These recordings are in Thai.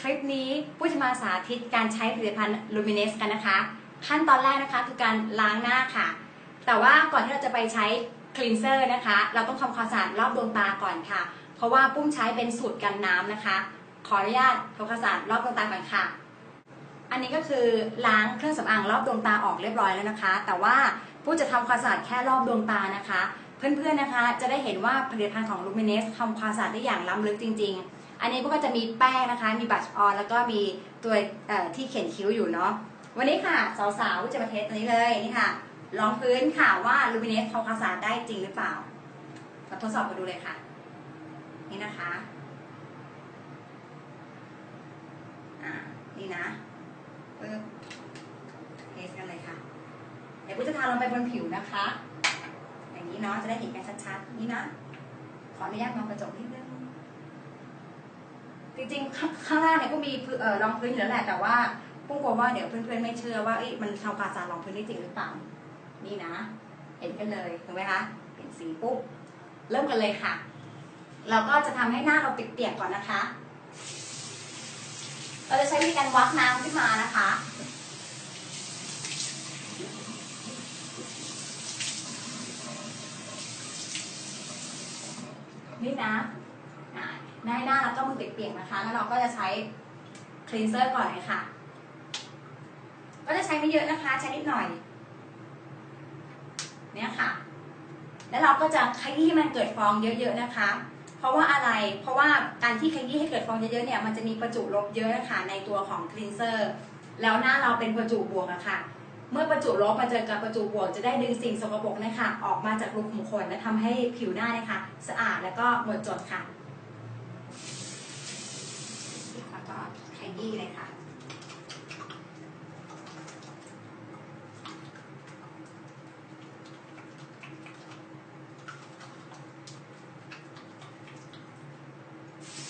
คลิปนี้ผู้จะมาสาธิตการใช้ผลิตภัณฑ์ Luminous กันนะคะ ขั้นตอนแรกนะคะคือการล้างหน้าค่ะ แต่ว่าก่อนที่เราจะไปใช้คลีนเซอร์นะคะ เราต้องทำความสะอาดรอบดวงตาก่อนค่ะ เพราะว่าปุ้มใช้เป็นสูตรกันน้ำนะคะ ขออนุญาตทำความสะอาดรอบดวงตาก่อนค่ะ อันนี้ก็คือล้างเครื่องสำอางรอบดวงตาออกเรียบร้อยแล้วนะคะ แต่ว่าผู้จะทำความสะอาดแค่รอบดวงตานะคะ เพื่อนๆนะคะจะได้เห็นว่าผลิตภัณฑ์ของ Luminous ทำความสะอาดได้อย่างล้ำลึกจริง ๆ อันนี้พวกก็จะมีแป้งนะคะ มีบัชออนแล้วก็มีตัวที่เขียนคิ้วอยู่เนาะ วันนี้ค่ะสาวๆจะมาเทสตัวนี้เลยนี่ค่ะลองพื้นค่ะว่า Luminous ทำควาสาได้จริงหรือเปล่า มาทดสอบกันดูเลยค่ะ นี่นะคะอ่านี่นะปึ๊บเทสกันเลยค่ะ เดี๋ยวกูจะทาลงไปบนผิวนะคะ อย่างนี้เนาะจะได้เห็นกันชัดๆ นี่นะ ขออนุญาตมองกระจกนิด จริงๆ ข้างล่างเนี่ยก็มีรองพื้นอยู่แล้วแหละ แต่ว่าปุ้งกลัวว่าเดี๋ยวเพื่อนๆไม่เชื่อว่าเอ้มันทำความสารองพื้นได้จริงหรือเปล่า นี่นะ เห็นกันเลยถูกไหมคะเป็นสีปุ๊บ เริ่มกันเลยค่ะ เราก็จะทำให้หน้าเราเปียกๆก่อนนะคะ เราจะใช้วิธีการวักน้ำขึ้นมานะคะนี่นะ หน้าหน้าแล้วก็มือเปียกๆนะคะ แล้วเราก็จะใช้คลีนเซอร์ก่อนเลยค่ะ ก็จะใช้ไม่เยอะนะคะ ใช้นิดหน่อย เนี่ยค่ะ แล้วเราก็จะขยี้มันเกิดฟองเยอะ ๆนะคะ เพราะว่าอะไร เพราะว่าการที่ขยี้ให้เกิดฟองเยอะๆเนี่ย มันจะมีประจุลบเยอะนะคะในตัวของคลีนเซอร์ แล้วหน้าเราเป็นประจุบวกอะค่ะเมื่อประจุลบมาเจอกับประจุบวกจะได้ดึงสิ่งสกปรกนะคะออกมาจากรูขุมขนและทำให้ผิวหน้าเนี่ยค่ะสะอาดแล้วก็หมดจดค่ะ แล้วก็ ขยี้เลยค่ะ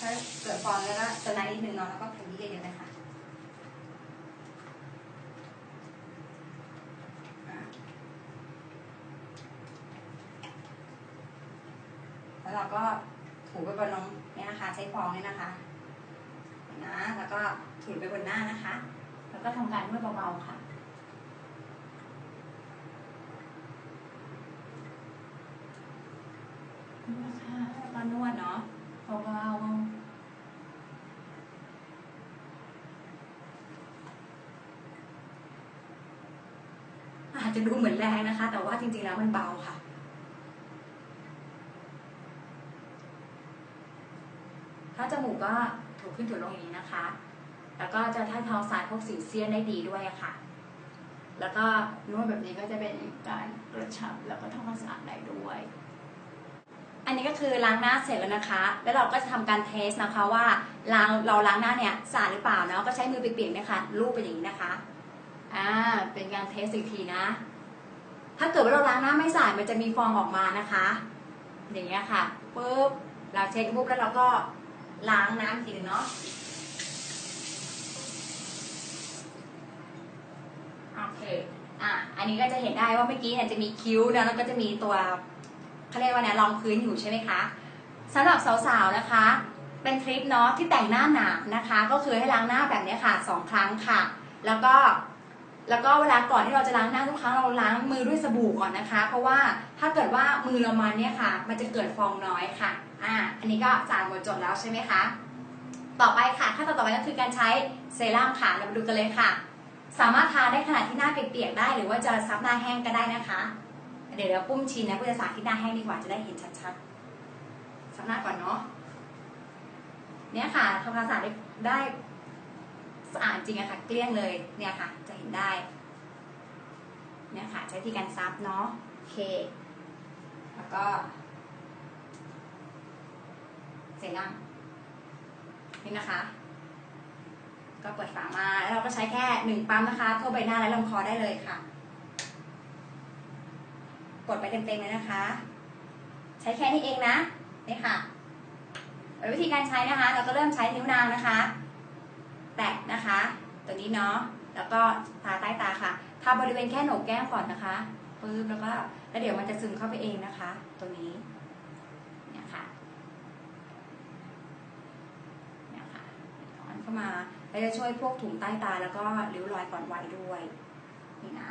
ถ้าเกิดฟองแล้วก็จะนานนิดนึงเนาะแล้วก็ขยี้เยอะๆเลยค่ะอะแล้วเราก็ถูไปบนน้องเนี่ยนะคะ ใช้ฟองเนี่ยนะคะ นะ แล้วก็ถูไปบนหน้านะคะ แล้วก็ทำการนวดเบาๆค่ะนวดค่ะแล้วก็นวดเนาะเบาๆอาจจะดูเหมือนแรงนะคะ แต่ว่าจริงๆแล้วมันเบาค่ะ ถ้าจมูกก็ ถูขึ้นถูลงอย่างนี้นะคะ แล้วก็จะท่าทางสายพวกสิวเซียนได้ดีด้วยค่ะ แล้วก็นวดแบบนี้ก็จะเป็นการกระชับแล้วก็ทำความสะอาดได้ด้วย อันนี้ก็คือล้างหน้าเสร็จแล้วนะคะ แล้วเราก็จะทำการเทสนะคะว่าล้างเราล้างหน้าเนี่ยสะอาดหรือเปล่าเนาะก็ใช้มือเปียกๆนะคะลูบไปอย่างนี้นะคะอ่าเป็นการเทสอีกทีนะ ถ้าเกิดว่าเราล้างหน้าไม่สะอาดมันจะมีฟองออกมานะคะ อย่างเงี้ยค่ะปุ๊บเราเช็ดปุ๊บแล้วเราก็ ล้างน้ำอีกทีหนึงเนาะโอเคอะอันนี้ก็จะเห็นได้ว่าเมื่อกี้เนี่ยจะมีคิ้วนะแล้วก็จะมีตัวเขาเรียกว่าเนี่ยรองพื้นอยู่ใช่ไหมคะสำหรับสาวๆนะคะ เป็นทริปเนาะที่แต่งหน้าหนานะคะ ก็คือให้ล้างหน้าแบบนี้ค่ะสองครั้งค่ะ แล้วก็แล้วก็เวลาก่อนที่เราจะล้างหน้าทุกครั้งเราล้างมือด้วยสบู่ก่อนนะคะ เพราะว่าถ้าเกิดว่ามือเรามันเนี่ยค่ะ มันจะเกิดฟองน้อยค่ะ อ่าอันนี้ก็สะอาดหมดจดแล้วใช่ไหมคะ ต่อไปค่ะขั้นตอนต่อไปก็คือการใช้เซรั่มค่ะเรามาดูกันเลยค่ะ สามารถทาได้ขนาดที่หน้าเปียกๆได้ หรือว่าจะซับหน้าแห้งก็ได้นะคะ เดี๋ยวเราปุ้มชินนะปุ้มจะสาธิตหน้าแห้งดีกว่าจะได้เห็นชัดๆซับหน้าก่อนเนาะเนี่ยค่ะทำความสะอาดได้สะอาดจริงอะค่ะเกลี้ยงเลยเนี่ยค่ะ จะเห็นได้เนี่ยค่ะใช้วิธีการซับเนาะโอเค แล้วก็ เซรั่มนี่นะคะ ก็เปิดฝามาแล้วเราก็ใช้แค่หนึ่งปั๊มนะคะทั่วใบหน้าและลำคอได้เลยค่ะ กดไปเต็มๆเลยนะคะ ใช้แค่นี้เองนะนี่ค่ะวิธีการใช้นะคะ เราก็เริ่มใช้นิ้วนางนะคะ แตะนะคะ ตัวนี้เนาะแล้วก็ทาใต้ตาค่ะทาบริเวณแค่โหนกแก้มก่อนนะคะปึ๊บแล้วก็แล้วเดี๋ยวมันจะซึมเข้าไปเองนะคะ ตัวนี้ เข้ามาและจะช่วยพวกถุงใต้ตาแล้วก็ริ้วรอยก่อนวัยด้วย นี่นะ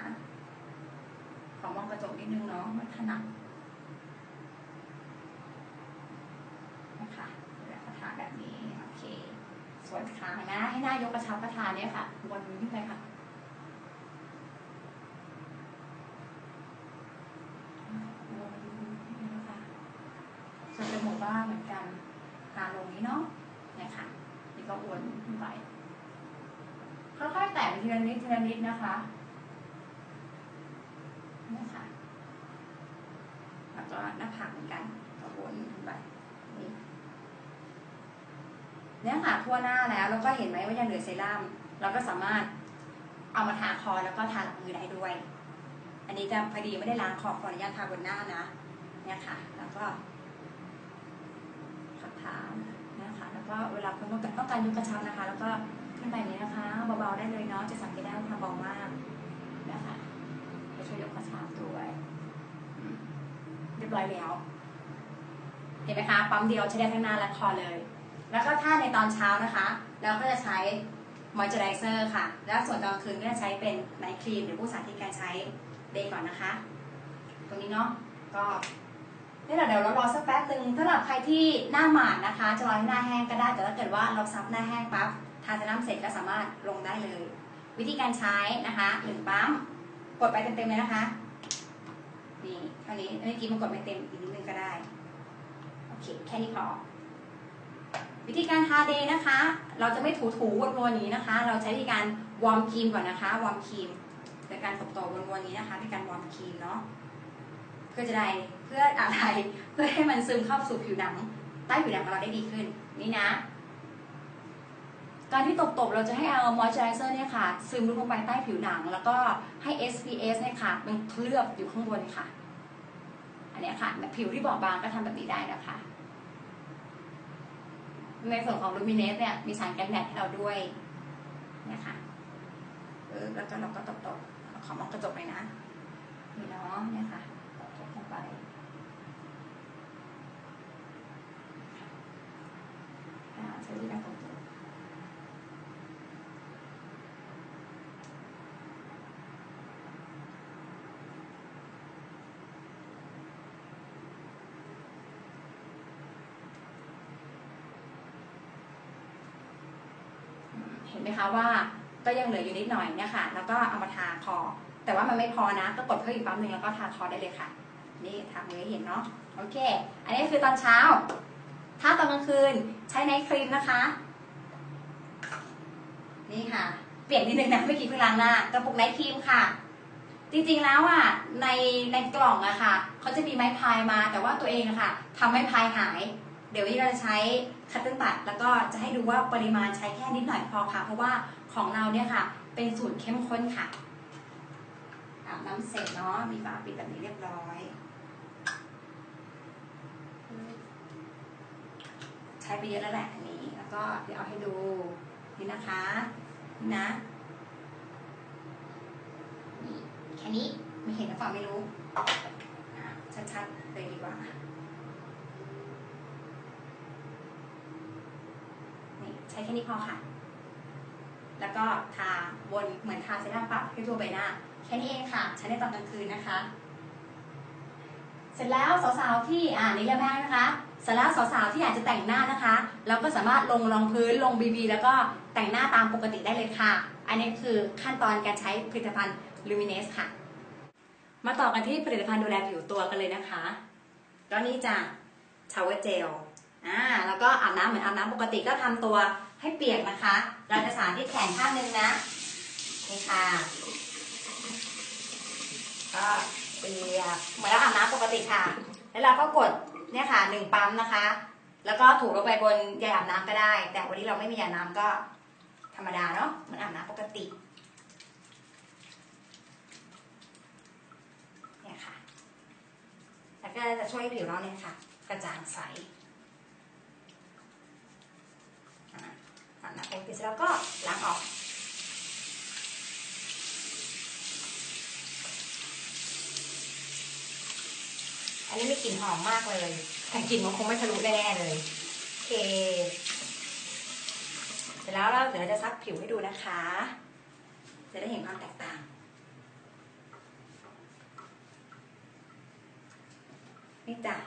ขอมองกระจกนิดนึงเนาะมันถนัดนะคะแล้วก็ทาแบบนี้ โอเค ส่วนขานะ ให้หน้ายกกระชับกระทาเนี่ยค่ะวนขึ้นไปค่ะวนนี่นะคะส่วนจมูกก็เหมือนกันทาลงนี้เนาะเนี่ยค่ะ นี่ก็วนขึ้นไปค่อยๆแตะทีละ นิดทีละนิดนะคะนี่ค่ะแล้วก็หน้าผากเหมือนกันก็วนขึ้นไปนี่เนี่ยค่ะทั่วหน้าแล้วแล้วก็เห็นไหมว่ายังเหลือเซรั่มเราก็สามารถเอามาทาคอแล้วก็ทาหลังมือได้ด้วย อันนี้จะพอดีไม่ได้ล้างคอขออนุญาตทาบนหน้านะเนี่ยค่ะ แล้วก็ขับทาเนี่ยค่ะแล้วก็เวลาคุณต้องการต้องการยกกระชับนะคะ แล้วก็ ขึ้นไปอย่างนี้นะคะเบาๆได้เลยเนาะจะสังเกตได้ว่าเบามากนะคะจะช่วยยกกระชับด้วยอืมเรียบร้อยแล้วเห็นไหมคะปั๊มเดียวใช้ได้ทั้งหน้าและคอเลย แล้วก็ถ้าในตอนเช้านะคะ เราก็จะใช้มอยเจอไรเซอร์ค่ะ แล้วส่วนตอนคืนก็จะใช้เป็นไนท์ครีมหรือผู้สาธิตการใช้เดย์ก่อนนะคะ ตรงนี้เนาะก็นี่แหละเดี๋ยวเรารอสักแป๊บหนึ่งสำหรับใครที่หน้าหมาดนะคะ จะรอให้หน้าแห้งก็ได้แต่ถ้าเกิดว่าเราซับหน้าแห้งปั๊บ ทาเซรั่มเสร็จก็สามารถลงได้เลย วิธีการใช้นะคะหนึ่งปั๊มกดไปเต็มๆเลยนะคะนี่เท่านี้เมื่อกี้มันกดไม่เต็มอีกนิดนึงก็ได้โอเคแค่นี้พอวิธีการทาเดย์นะคะ เราจะไม่ถูถูๆวนๆนี้นะคะ เราใช้วิธีการวอร์มครีมก่อนนะคะวอร์มครีมโดยการตบตัววนๆนี้นะคะเป็นการวอร์มครีมเนาะเพื่อจะได้เพื่ออะไรเพื่อให้มันซึมเข้าสู่ผิวหนังใต้ผิวหนังของเราได้ดีขึ้น นี่นะ การที่ตบๆ เราจะให้เอามอยเจอไรเซอร์เนี่ยค่ะ ซึมลงไปใต้ผิวหนัง แล้วก็ให้ SPS เนี่ยค่ะมันเคลือบอยู่ข้างบนค่ะ อันนี้ค่ะแบบผิวที่บอบบางก็ทำแบบนี้ได้นะคะ ในส่วนของลูมิเนสเนี่ยมีสารกันแดดให้เราด้วยเนี่ยค่ะเออแล้วก็เราก็ตบๆขอมองกระจกเลยนะนี่เนาะเนี่ยค่ะตบลงไป อ่าใช้วิธีการตบๆ เห็นไหมคะว่าก็ยังเหลืออยู่นิดหน่อยเนี่ยค่ะ แล้วก็เอามาทาคอ แต่ว่ามันไม่พอนะ ก็กดเพิ่มอีกปั๊มหนึ่งแล้วก็ทาคอได้เลยค่ะ นี่ทามือเห็นเนาะ โอเค อันนี้คือตอนเช้า ถ้าตอนกลางคืนใช้ไนท์ครีมนะคะ นี่ค่ะ เปลี่ยนนิดนึงนะเมื่อกี้เพิ่งล้างหน้ากระปุกไนท์ครีมค่ะ จริงๆแล้วอะในในกล่องอะค่ะเขาจะมีไม้พายมา แต่ว่าตัวเองอะค่ะทำไม้พายหาย เดี๋ยววันนี้เราจะใช้คัตเติ้ลบัตแล้วก็จะให้ดูว่าปริมาณใช้แค่นิดหน่อยพอค่ะ เพราะว่าของเราเนี่ยค่ะ เป็นสูตรเข้มข้นค่ะอาบน้ำเสร็จเนาะมีฝาปิดแบบนี้เรียบร้อย ใช้ไปเยอะแล้วแหละอันนี้ แล้วก็เดี๋ยวเอาให้ดูนี่นะคะนี่นะนี่แค่นี้ไม่เห็นหรือเปล่าไม่รู้ชัดๆเลยดีกว่า นี่ใช้แค่นี้พอค่ะ แล้วก็ทาบนเหมือนทาเซรั่มปรับให้ทั่วใบหน้า แค่นี้เองค่ะ ใช้ในตอนกลางคืนนะคะ เสร็จแล้วสาวๆที่อ่านี่เรียบร้อยนะคะเสร็จแล้วสาวๆที่อยากจะแต่งหน้านะคะ เราก็สามารถลงรองพื้นลงบีบีแล้วก็แต่งหน้าตามปกติได้เลยค่ะ อันนี้คือขั้นตอนการใช้ผลิตภัณฑ์ Luminous ค่ะ มาต่อกันที่ผลิตภัณฑ์ดูแลผิวตัวกันเลยนะคะก็นี่จ้ะชาวเวอร์เจลอ่าแล้วก็อาบน้ำเหมือนอาบน้ำปกติก็ทำตัว ให้เปียกนะคะ เราจะสาธิตแขนข้างหนึงนะนี่ค่ะก็เปียกเหมือนเราอาบน้ำปกติค่ะ แล้วเราก็กดเนี่ยค่ะหนึ่งปั๊มนะคะ แล้วก็ถูลงไปบนยาอาบน้ำก็ได้ แต่วันนี้เราไม่มียาน้ำก็ธรรมดาเนาะเหมือนอาบน้ำปกติเนี่ยค่ะแล้วก็จะช่วยผิวเราเนี่ยค่ะ กระจ่างใส อ่าอาบ น้ำปกติเสร็จแล้วก็ล้างออกอันนี้มีกลิ่นหอมมากเลย แต่กลิ่นมันคงไม่ทะลุแน่ๆเลย โอเคร็จแล้วเราเดี๋ยวเราจะซักผิวให้ดูนะคะ จะได้เห็นความแตกต่าง นี่จ้ะ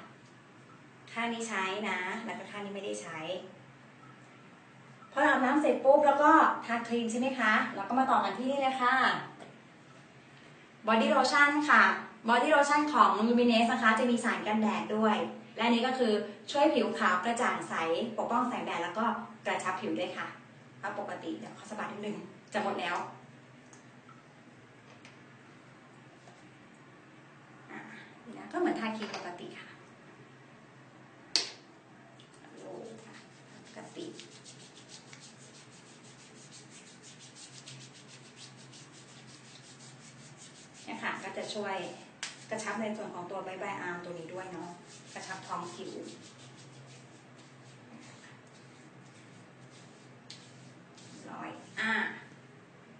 ข้างนี้ใช้นะ แล้วก็ข้างนี้ไม่ได้ใช้ พออาบน้ำเสร็จปุ๊บแล้วก็ทาครีมใช่ไหมคะแล้วก็มาต่อกันที่นี่เลยค่ะบอดี้โลชั่นค่ะบอดี้โลชั่นของ Luminous นะคะ จะมีสารกันแดดด้วย และนี้ก็คือช่วยผิวขาวกระจ่างใส ปกป้องแสงแดดแล้วก็กระชับผิวด้วยค่ะเอาปกติเดี๋ยวขอสบัดนิดนึงจะหมดแล้วนะก็เหมือนทาครีมปกติค่ะปกติ เนี่ยค่ะก็ จะช่วยกระชับในส่วนของตัวใบใบอาร์มตัวนี้ด้วยเนาะกระชับท้องผิวร้อยอ่า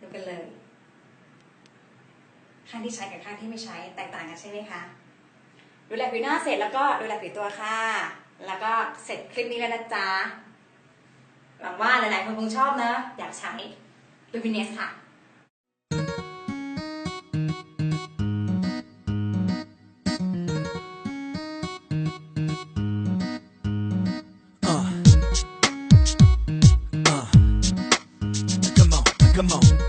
ดูกันเลยข้างที่ใช้กับข้างที่ไม่ใช้แตกต่างกันใช่ไหมคะดูแลผิวหน้าเสร็จแล้วก็ดูแลผิวตัวค่ะ แล้วก็เสร็จคลิปนี้แล้วนะจ๊ะหวังว่าหลายๆคนคงชอบนะ อยากใช้ลูบิเนสค่ะ come on.